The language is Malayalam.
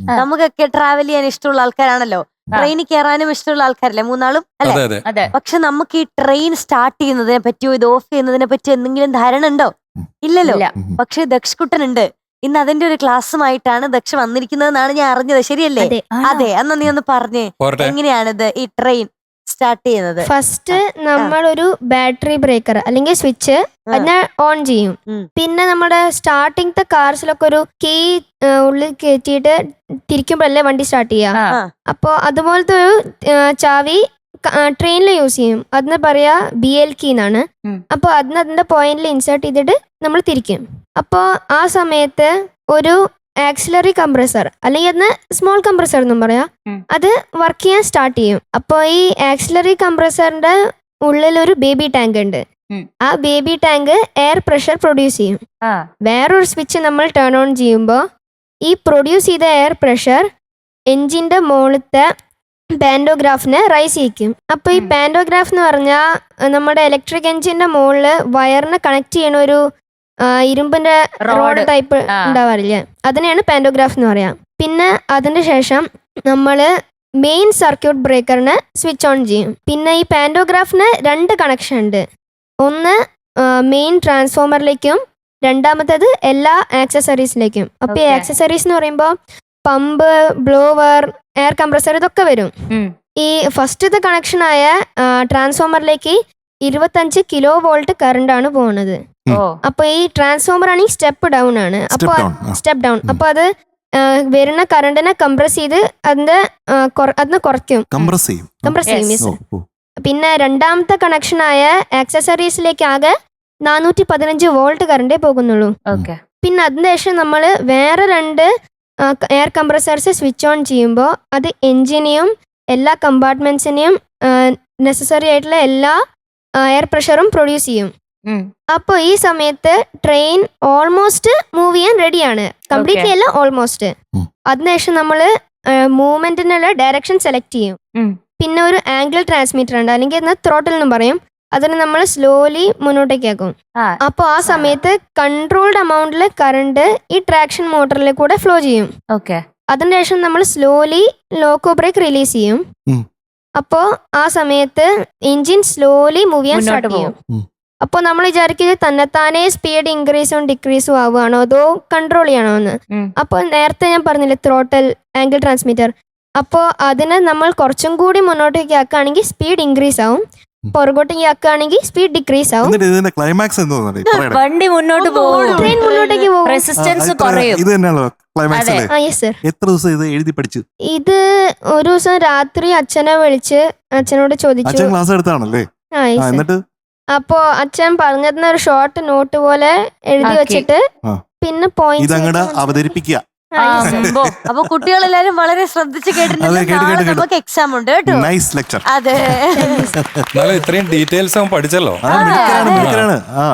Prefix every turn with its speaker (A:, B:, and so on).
A: നമുക്കൊക്കെ ട്രാവൽ ചെയ്യാൻ ഇഷ്ടമുള്ള ആൾക്കാരാണല്ലോ. ട്രെയിനിൽ കയറാനും ഇഷ്ടമുള്ള ആൾക്കാരല്ലേ മൂന്നാളും? അല്ലെ?
B: അതെ അതെ.
C: അതെ.
A: പക്ഷെ നമുക്ക് ഈ ട്രെയിൻ സ്റ്റാർട്ട് ചെയ്യുന്നതിനെ പറ്റിയോ ഇത് ഓഫ് ചെയ്യുന്നതിനെ പറ്റിയോ എന്തെങ്കിലും ധാരണ ഉണ്ടോ? ഇല്ലല്ലോ.
C: ഇല്ല.
A: പക്ഷെ ദക്ഷ് കുട്ടനുണ്ട് ഇന്ന് അതിന്റെ ഒരു ക്ലാസ്സുമായിട്ടാണ് ദക്ഷ വന്നിരിക്കുന്നതെന്നാണ് ഞാൻ അറിഞ്ഞത്. ശരിയല്ലേ?
D: അതെ.
A: അതെ. എന്നാ നീ ഒന്ന് പറഞ്ഞേ. എങ്ങനെയാണിത് ഈ ട്രെയിൻ സ്റ്റാർട്ട് ചെയ്യുന്നത്.
D: ഫസ്റ്റ് നമ്മൾ ഒരു ബാറ്ററി ബ്രേക്കർ അല്ലെങ്കിൽ സ്വിച്ച് അതിനെ ഓൺ ചെയ്യും. പിന്നെ നമ്മുടെ സ്റ്റാർട്ടിങ്ങത്തെ കാർസിലൊക്കെ ഒരു കീ ഉള്ളിൽ കയറ്റിയിട്ട് തിരിക്കുമ്പോഴല്ലേ വണ്ടി സ്റ്റാർട്ട് ചെയ്യുക
C: ആ.
D: അപ്പോൾ അതുപോലത്തെ ഒരു ചാവി ട്രെയിനിൽ യൂസ് ചെയ്യും. അതിന് പറയാ ബി എൽ കീ എന്നാണ്.
C: അപ്പൊ
D: അപ്പോൾ അതിന് അതിന്റെ പോയിന്റിൽ ഇൻസേർട്ട് ചെയ്തിട്ട് നമ്മൾ തിരിക്കും. അപ്പോ ആ സമയത്ത് ഒരു ആക്സിലറി കംപ്രസർ അല്ലെങ്കിൽ അതിന് സ്മോൾ കംപ്രസർ എന്നും പറയാം. അത് വർക്ക് ചെയ്യാൻ സ്റ്റാർട്ട് ചെയ്യും. അപ്പോൾ ഈ ആക്സിലറി കംപ്രസറിന്റെ ഉള്ളിൽ ഒരു ബേബി ടാങ്ക് ഉണ്ട്. ആ baby tank air pressure produce ചെയ്യും. വേറൊരു സ്വിച്ച് നമ്മൾ ടേൺ ഓൺ ചെയ്യുമ്പോൾ ഈ പ്രൊഡ്യൂസ് ചെയ്ത എയർ പ്രഷർ എഞ്ചിന്റെ മുകളിലത്തെ പാൻഡോഗ്രാഫിനെ റൈസ് ചെയ്യിക്കും. അപ്പോൾ ഈ. പാൻഡോഗ്രാഫ് എന്ന് പറഞ്ഞാൽ നമ്മുടെ ഇലക്ട്രിക് എഞ്ചിന്റെ മുകളിൽ വയറിനെ കണക്ട് ചെയ്യണ ഒരു ഇരുമ്പിന്റെ റോഡ്. ടൈപ്പ്. ഉണ്ടാവാറില്ലേ? അതിനെയാണ് പാൻഡോഗ്രാഫ് എന്ന് പറയാം. പിന്നെ അതിന് ശേഷം നമ്മൾ മെയിൻ സർക്യൂട്ട് ബ്രേക്കറിനെ സ്വിച്ച് ഓൺ ചെയ്യും. പിന്നെ ഈ പാൻഡോഗ്രാഫിന് രണ്ട് കണക്ഷൻ ഉണ്ട്. ഒന്ന് മെയിൻ ട്രാൻസ്ഫോമറിലേക്കും രണ്ടാമത്തേത് എല്ലാ ആക്സസറീസിലേക്കും അപ്പോൾ ഈ ആക്സസറീസ് എന്ന് പറയുമ്പോൾ പമ്പ് ബ്ലോവർ എയർ കംപ്രസർ ഇതൊക്കെ വരും.
C: ഈ
D: ഈ ഫസ്റ്റത്തെ കണക്ഷനായ ട്രാൻസ്ഫോമറിലേക്ക് ഇരുപത്തഞ്ച് കിലോ വോൾട്ട് കറണ്ട് ആണ് പോണത്
C: അപ്പൊ
D: അപ്പോൾ ഈ ട്രാൻസ്ഫോമർ ആണെങ്കിൽ സ്റ്റെപ്പ് ഡൗൺ ആണ്.
E: അപ്പൊ
D: അപ്പോൾ സ്റ്റെപ്പ് ഡൗൺ.
E: അപ്പൊ
D: അപ്പോൾ അത് വരുന്ന കറണ്ടിനെ കംപ്രസ് ചെയ്ത് അതിന്റെ അതിന് കുറ- അതിനെ കുറയ്ക്കും.
E: കംപ്രസ് ചെയ്യും.
D: കംപ്രസ് ചെയ്യും. പിന്നെ രണ്ടാമത്തെ കണക്ഷനായ ആക്സസറീസിലേക്ക് ആകെ നാനൂറ്റി പതിനഞ്ച് വോൾട്ട് കറണ്ടേ പോകുന്നുള്ളൂ.
C: ഓക്കെ.
D: പിന്നെ അതിന് ശേഷം നമ്മൾ വേറെ രണ്ട് എയർ കംപ്രസേഴ്സ് സ്വിച്ച് ഓൺ ചെയ്യുമ്പോൾ അത് എൻജിനെയും എല്ലാ കമ്പാർട്ട്മെന്റ്സിനെയും നെസസറി ആയിട്ടുള്ള എല്ലാ എയർ പ്രഷറും പ്രൊഡ്യൂസ് ചെയ്യും. അപ്പോൾ ഈ സമയത്ത് ട്രെയിൻ ഓൾമോസ്റ്റ് മൂവ് ചെയ്യാൻ റെഡിയാണ് കംപ്ലീറ്റ്ലി. അല്ല ഓൾമോസ്റ്റ്. അതിനുശേഷം നമ്മൾ മൂവ്മെന്റിനുള്ള ഡയറക്ഷൻ സെലക്ട് ചെയ്യും. പിന്നെ ഒരു ആംഗിൾ ട്രാൻസ്മിറ്റർ ഉണ്ട്. അല്ലെങ്കിൽ എന്നാൽ ത്രോട്ടിൽ എന്ന് പറയും. അതിന് നമ്മൾ സ്ലോലി മുന്നോട്ടേക്ക് ആക്കും അപ്പോൾ ആ സമയത്ത് കൺട്രോൾഡ് എമൗണ്ടിൽ കറണ്ട് ഈ ട്രാക്ഷൻ മോട്ടറിൽ കൂടെ ഫ്ലോ ചെയ്യും.
C: ഓക്കെ
D: അതിന് നമ്മൾ സ്ലോലി ലോക്കോ ബ്രേക്ക് റിലീസ് ചെയ്യും. അപ്പോൾ ആ സമയത്ത് എഞ്ചിൻ സ്ലോലി മൂവ് ചെയ്യാൻ സ്റ്റാർട്ട് ചെയ്യും.
E: അപ്പൊ
D: അപ്പോൾ നമ്മൾ വിചാരിക്കുന്നത് തന്നെത്താനെ സ്പീഡ് ഇൻക്രീസും ഡിക്രീസും ആവുകയാണോ അതോ കൺട്രോൾ ചെയ്യണോ എന്ന്. അപ്പോൾ നേരത്തെ ഞാൻ പറഞ്ഞില്ലേ ത്രോട്ടൽ ആംഗിൾ ട്രാൻസ്മിറ്റർ അപ്പോൾ അതിനെ നമ്മൾ കുറച്ചും കൂടി മുന്നോട്ടേക്ക് ആക്കുകയാണെങ്കിൽ സ്പീഡ് ഇൻക്രീസ് ആവും. പുറകോട്ടേക്ക് ആക്കുകയാണെങ്കിൽ സ്പീഡ് ഡിക്രീസ് ആവും.
E: ഇതിന്റെ ക്ലൈമാക്സ്
C: വണ്ടി മുന്നോട്ട് പോകും.
D: ട്രെയിൻ മുന്നോട്ടേക്ക് പോകും.
C: റെസിസ്റ്റൻസ് കുറയും.
E: ഇത് തന്നെയാണോ ക്ലൈമാക്സ്
C: അതെ.
E: അല്ലേ?
D: ആ യെസ് സർ
E: എത്ര ദിവസം ഇത് എഴുതി പഠിച്ചു?
D: ഇത് ഒരു ദിവസം രാത്രി അച്ഛനെ വിളിച്ച് അച്ഛനോട് ചോദിച്ചു.
E: അച്ഛൻ ക്ലാസ് എടുത്താണല്ലേ?
D: ആ.
E: എന്നിട്ട്?
D: അപ്പോ അച്ഛൻ പറഞ്ഞിരുന്ന ഒരു ഷോർട്ട് നോട്ട് പോലെ എഴുതി. വെച്ചിട്ട്
E: ആ.
D: പിന്നെ പോയിന്റ്
E: ഇതങ്ങടെ അവതരിപ്പിക്കുക.
C: ആ, സംഭവം.
A: അപ്പൊ കുട്ടികളെല്ലാരും വളരെ ശ്രദ്ധിച്ച് കേട്ടിട്ടുണ്ട്.
E: അതെ, കേട്ടു,
A: നാളെ
E: കേട്ടു, കേട്ടു.
A: നമുക്ക് എക്സാം ഉണ്ട് കേട്ടോ.
E: നൈസ് ലെക്ചർ
A: അതെ.
B: എന്നാലും ഇത്രയും ഡീറ്റെയിൽസ് അവൻ പഠിച്ചല്ലോ.
E: ആ മിടുക്കരാണ് മിടുക്കരാണ് ആ.